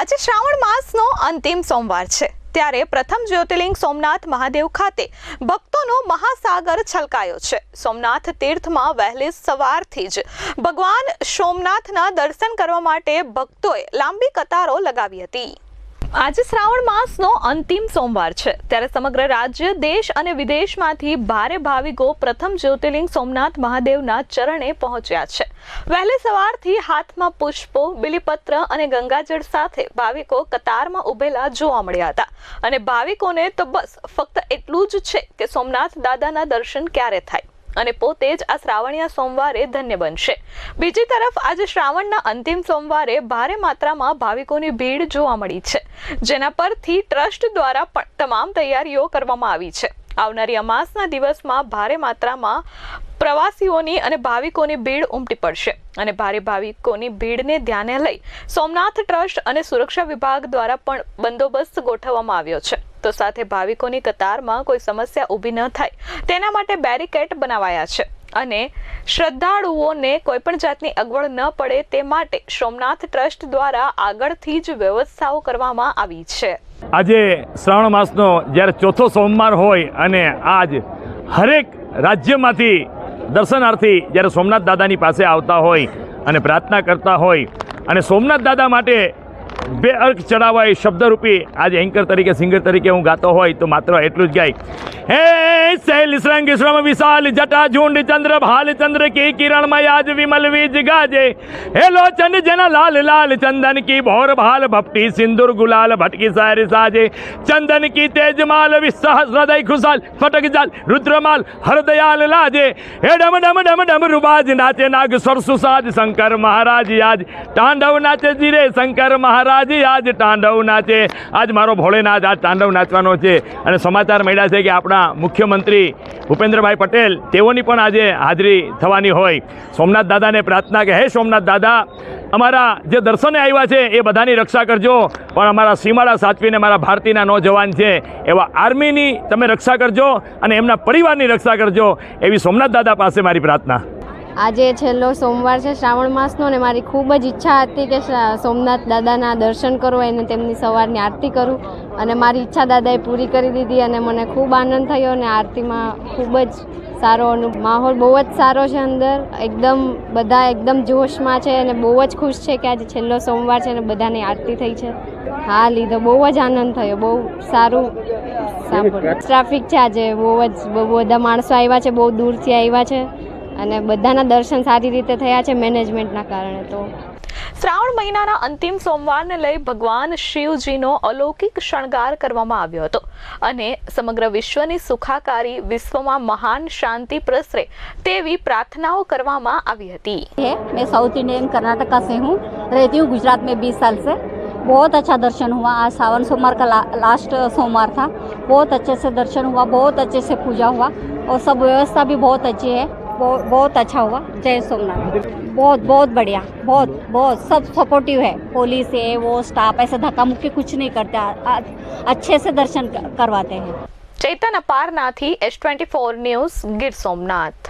આજે શ્રાવણ માસનો અંતિમ સોમવાર છે. ત્યારે પ્રથમ જ્યોતિર્લિંગ સોમનાથ મહાદેવ ખાતે ભક્તોનો મહાસાગર છલકાયો છે. સોમનાથ તીર્થમાં વહેલી સવારથી જ ભગવાન સોમનાથના દર્શન કરવા માટે ભક્તોએ લાંબી કતારો લગાવી હતી. આજે શ્રાવણ માસનો અંતિમ સોમવાર છે. ત્યારે સમગ્ર રાજ્ય, દેશ અને વિદેશમાંથી ભારે ભાવિકો પ્રથમ જ્યોતિર્લિંગ સોમનાથ મહાદેવના ચરણે પહોંચ્યા છે. વહેલી સવારથી હાથમાં પુષ્પો, બિલીપત્ર અને ગંગાજળ સાથે ભાવિકો કતારમાં ઉભેલા જોવા મળ્યા હતા. અને ભાવિકોને તો બસ ફક્ત એટલું જ છે કે સોમનાથ દાદાના દર્શન ક્યારે થાય? અને પોતે જ આ શ્રાવણીયા સોમવારે ધન્ય બનશે. બીજી તરફ, આજે શ્રાવણના અંતિમ સોમવારે ભારે માત્રામાં ભાવિકોની ભીડ જોવા મળી છે, જેના પરથી ટ્રસ્ટ દ્વારા પણ તમામ તૈયારીઓ કરવામાં આવી છે. આવનારી અમાસના દિવસમાં ભારે માત્રામાં પ્રવાસીઓની અને ભાવિકોની ભીડ ઉમટી પડશે અને ભારે ભાવિકોની ભીડને ધ્યાને લઈ સોમનાથ ટ્રસ્ટ અને સુરક્ષા વિભાગ દ્વારા પણ બંદોબસ્ત ગોઠવવામાં આવ્યો છે. તો સાથે ભાવિકોની કતારમાં કોઈ સમસ્યા ઊભી ન થાય. તેના માટે બેરિકેડ બનાવાયા છે. અને શ્રદ્ધાળુઓને કોઈ પણ જાતની અગવડ ન પડે તે માટે સોમનાથ ટ્રસ્ટ દ્વારા આગળથી જ વ્યવસ્થાઓ કરવામાં આવી છે. આજે શ્રાવણ માસનો જ્યારે ચોથો સોમવાર હોય અને આજ હરેક રાજ્યમાંથી દર્શનાર્થી જ્યારે સોમનાથ દાદાની પાસે આવતા હોય અને પ્રાર્થના કરતા હોય અને સોમનાથ દાદા માટે બે અર્ક ચડાવવા એ શબ્દરૂપી આજે એન્કર તરીકે સિંગર તરીકે હું ગાતો હોય તો માત્ર એટલું જ ગાય. હે શૈલ શ્રંગ શ્રમ વિશાલ જટા ઝુંડ ચંદ્ર, ભાલ ચંદ્ર કી કિરણમાં આજ વિમલ વીજ ગાજે. હે લોચન જન લાલ લાલ, ચંદન કી ભોર ભાલ, ભપટી સિંદુર ગુલાલ, ભટકી સારી સાજે. ચંદન કી તેજમાલ વિસહસ્ર હૃદય ખુશાલ, ફટક જાલ, રુદ્રમાલ, હરદયાલ લાજે. હે ડમ ડમ ડમ ડમ રૂબાજ નાચે નાગ, સરસુ સાજ, શંકર મહારાજ આજ તાંડવ નાચે જીરે, શંકર મહારાજ આજ તાંડવ નાચે. આજ મારો ભોળેનાથ આજ તાંડવ નાચવાનો છે. અને સમાચાર મળ્યા છે કે આપણા મુખ્યમંત્રી ભૂપેન્દ્રભાઈ પટેલ તેઓની પણ આજે હાજરી થવાની હોય. સોમનાથ દાદાને પ્રાર્થના કે, હે સોમનાથ દાદા, અમારા જે દર્શને આવ્યા છે એ બધાની રક્ષા કરજો. પણ અમારા સીમાડા સાચવીને મારા ભારતીયના નોજવાન છે. એવા આર્મીની તમે રક્ષા કરજો અને એમના પરિવારની રક્ષા કરજો. એવી સોમનાથ દાદા પાસે મારી પ્રાર્થના. આજે છેલ્લો સોમવાર છે શ્રાવણ માસનો ને મારી ખૂબ જ ઈચ્છા હતી કે સોમનાથ દાદાના દર્શન કરું અને તેમની સવારની આરતી કરું અને મારી ઈચ્છા દાદાએ પૂરી કરી દીધી અને મને ખૂબ આનંદ થયો અને આરતીમાં ખૂબ જ સારો અનુભવ માહોલ બહુ જ સારો છે અંદર. એકદમ બધા એકદમ જોશમાં છે અને બહુ જ ખુશ છે કે આજે છેલ્લો સોમવાર છે અને બધાની આરતી થઈ છે. હા લીધો બહુ જ આનંદ થયો બહુ સારું સાંભળ્યું. ટ્રાફિક છે આજે બહુ જ બહુ બધા માણસો આવ્યા છે બહુ દૂરથી આવ્યા છે. અને બધાના દર્શન સારી રીતે થયા છે મેનેજમેન્ટના કારણે તો શ્રાવણ મહિનાના અંતિમ સોમવારને લઈ ભગવાન શિવજીનો અલૌકિક શણગાર કરવામાં આવ્યો હતો અને સમગ્ર વિશ્વની સુખાકારી વિશ્વમાં મહાન શાંતિ પ્રસરે તેવી પ્રાર્થનાઓ કરવામાં આવી હતી है मैं साउथ इंडियन कर्नाटका से हूँ रहती हूँ गुजरात में बीस साल से बहुत अच्छा दर्शन हुआ आज सावन सोमवार का ला, लास्ट सोमवार था बहुत अच्छे से दर्शन हुआ बहुत अच्छे से पूजा हुआ और सब व्यवस्था भी बहुत अच्छी है बहुत बहुत अच्छा हुआ जय सोमनाथ बहुत बहुत बढ़िया बहुत बहुत सब सपोर्टिव है पुलिस है वो स्टाफ ऐसे धक्का मुक्की कुछ नहीं करते आ- आ- अच्छे से दर्शन क- करवाते हैं Chaitan Aparnathi S twenty four news Gir Somnath